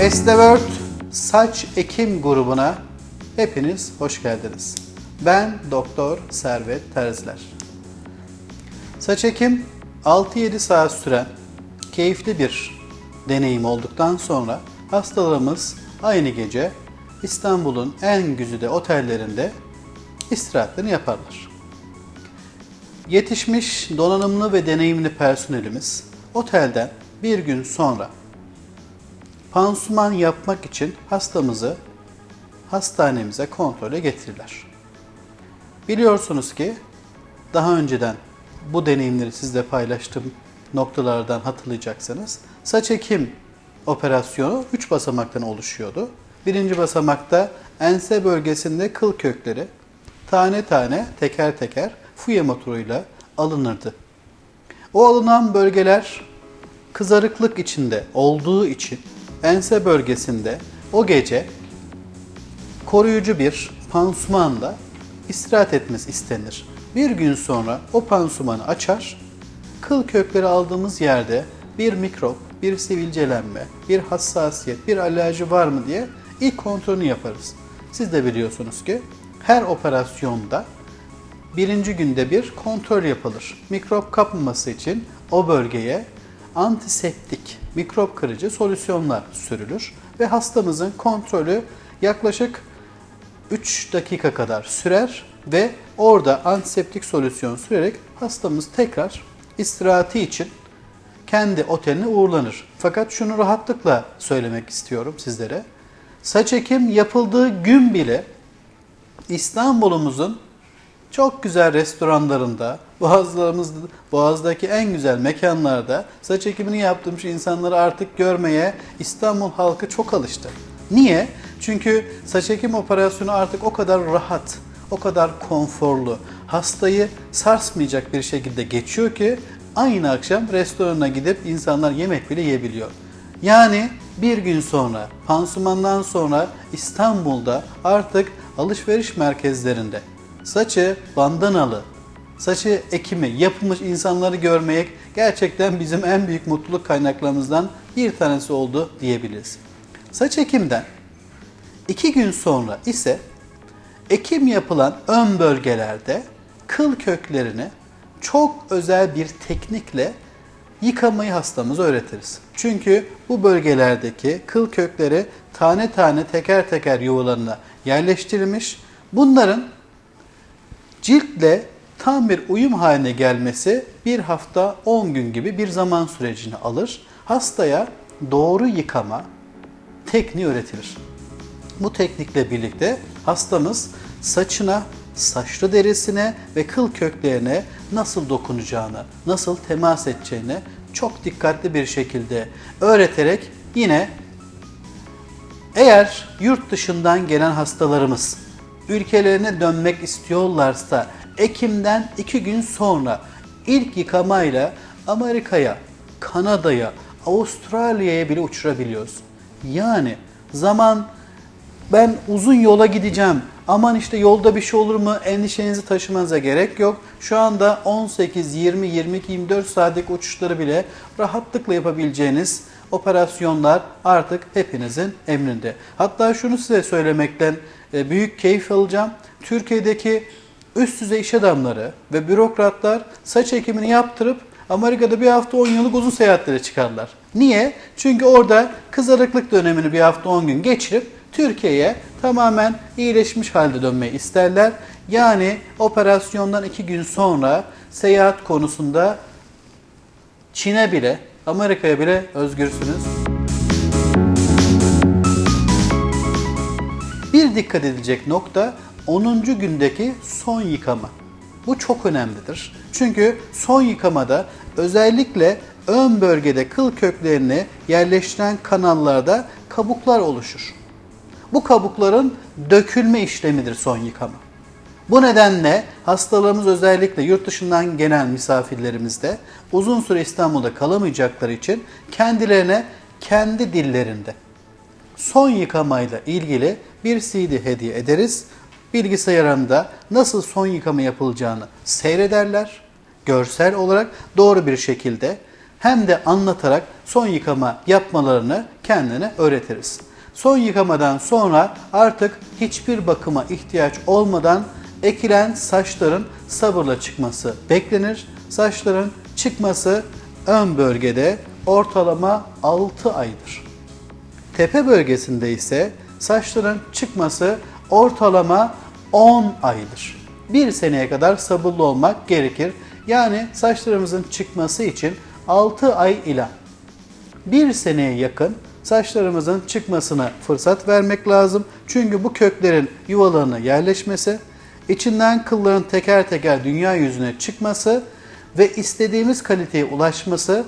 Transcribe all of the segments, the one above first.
Estevert Saç Ekim grubuna hepiniz hoş geldiniz. Ben Doktor Servet Terziler. Saç ekim 6-7 saat süren keyifli bir deneyim olduktan sonra hastalarımız aynı gece İstanbul'un en güzide otellerinde istirahatlerini yaparlar. Yetişmiş donanımlı ve deneyimli personelimiz otelden bir gün sonra pansuman yapmak için hastamızı hastanemize kontrole getirirler. Biliyorsunuz ki daha önceden bu deneyimleri sizle paylaştığım noktalardan hatırlayacaksınız. Saç ekim operasyonu 3 basamaktan oluşuyordu. Birinci basamakta ense bölgesinde kıl kökleri tane tane teker teker fuye motoruyla alınırdı. O alınan bölgeler kızarıklık içinde olduğu için ense bölgesinde o gece koruyucu bir pansumanla istirahat etmesi istenir. Bir gün sonra o pansumanı açar, kıl kökleri aldığımız yerde bir mikrop, bir sivilcelenme, bir hassasiyet, bir alerji var mı diye ilk kontrolünü yaparız. Siz de biliyorsunuz ki her operasyonda birinci günde bir kontrol yapılır. Mikrop kapmaması için o bölgeye antiseptik, mikrop kırıcı solüsyonlar sürülür ve hastamızın kontrolü yaklaşık 3 dakika kadar sürer ve orada antiseptik solüsyon sürerek hastamız tekrar istirahati için kendi oteline uğurlanır. Fakat şunu rahatlıkla söylemek istiyorum sizlere. Saç ekim yapıldığı gün bile İstanbul'umuzun çok güzel restoranlarında, Boğazlarımız, Boğaz'daki en güzel mekanlarda saç ekimini yaptığım şu insanları artık görmeye İstanbul halkı çok alıştı. Niye? Çünkü saç ekim operasyonu artık o kadar rahat, o kadar konforlu, hastayı sarsmayacak bir şekilde geçiyor ki aynı akşam restorana gidip insanlar yemek bile yiyebiliyor. Yani bir gün sonra, pansumandan sonra İstanbul'da artık alışveriş merkezlerinde saçı bandanalı, saçı ekimi yapılmış insanları görmek gerçekten bizim en büyük mutluluk kaynaklarımızdan bir tanesi oldu diyebiliriz. Saç ekimden iki gün sonra ise ekim yapılan ön bölgelerde kıl köklerini çok özel bir teknikle yıkamayı hastamıza öğretiriz. Çünkü bu bölgelerdeki kıl kökleri tane tane teker teker yuvalarına yerleştirilmiş. Bunların ciltle tam bir uyum haline gelmesi bir hafta 10 gün gibi bir zaman sürecini alır. Hastaya doğru yıkama tekniği öğretilir. Bu teknikle birlikte hastamız saçına, saçlı derisine ve kıl köklerine nasıl dokunacağını, nasıl temas edeceğini çok dikkatli bir şekilde öğreterek yine eğer yurt dışından gelen hastalarımız ülkelerine dönmek istiyorlarsa Ekim'den iki gün sonra ilk yıkamayla Amerika'ya, Kanada'ya, Avustralya'ya bile uçurabiliyoruz. Yani zaman ben uzun yola gideceğim. Aman işte yolda bir şey olur mu endişenizi taşımanıza gerek yok. Şu anda 18, 20, 22, 24 saatlik uçuşları bile rahatlıkla yapabileceğiniz operasyonlar artık hepinizin emrinde. Hatta şunu size söylemekten e, büyük keyif alacağım. Türkiye'deki üst düzey iş adamları ve bürokratlar saç ekimini yaptırıp Amerika'da bir hafta 10 yıllık uzun seyahatlere çıkarlar. Niye? Çünkü orada kızarıklık dönemini bir hafta 10 gün geçirip Türkiye'ye tamamen iyileşmiş halde dönmeyi isterler. Yani operasyondan 2 gün sonra seyahat konusunda Çin'e bile, Amerika'ya bile özgürsünüz. Bir dikkat edilecek nokta 10. gündeki son yıkama. Bu çok önemlidir. Çünkü son yıkamada özellikle ön bölgede kıl köklerini yerleştiren kanallarda kabuklar oluşur. Bu kabukların dökülme işlemidir son yıkama. Bu nedenle hastalarımız özellikle yurt dışından gelen misafirlerimizde uzun süre İstanbul'da kalamayacakları için kendilerine kendi dillerinde son yıkamayla ilgili bir CD hediye ederiz. Bilgisayarında nasıl son yıkama yapılacağını seyrederler. Görsel olarak doğru bir şekilde hem de anlatarak son yıkama yapmalarını kendine öğretiriz. Son yıkamadan sonra artık hiçbir bakıma ihtiyaç olmadan ekilen saçların sabırla çıkması beklenir. Saçların çıkması ön bölgede ortalama 6 aydır. Tepe bölgesinde ise saçların çıkması ortalama 10 aydır. Bir seneye kadar sabırlı olmak gerekir. Yani saçlarımızın çıkması için 6 ay ile bir seneye yakın saçlarımızın çıkmasına fırsat vermek lazım. Çünkü bu köklerin yuvalarına yerleşmesi, içinden kılların teker teker dünya yüzüne çıkması ve istediğimiz kaliteye ulaşması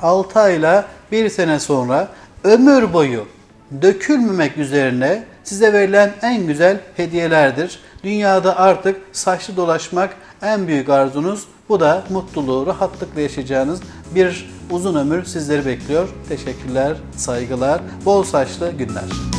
6 ayla 1 sene sonra ömür boyu dökülmemek üzerine size verilen en güzel hediyelerdir. Dünyada artık saçlı dolaşmak en büyük arzunuz. Bu da mutluluğu, rahatlıkla yaşayacağınız bir uzun ömür sizleri bekliyor. Teşekkürler, saygılar, bol saçlı günler.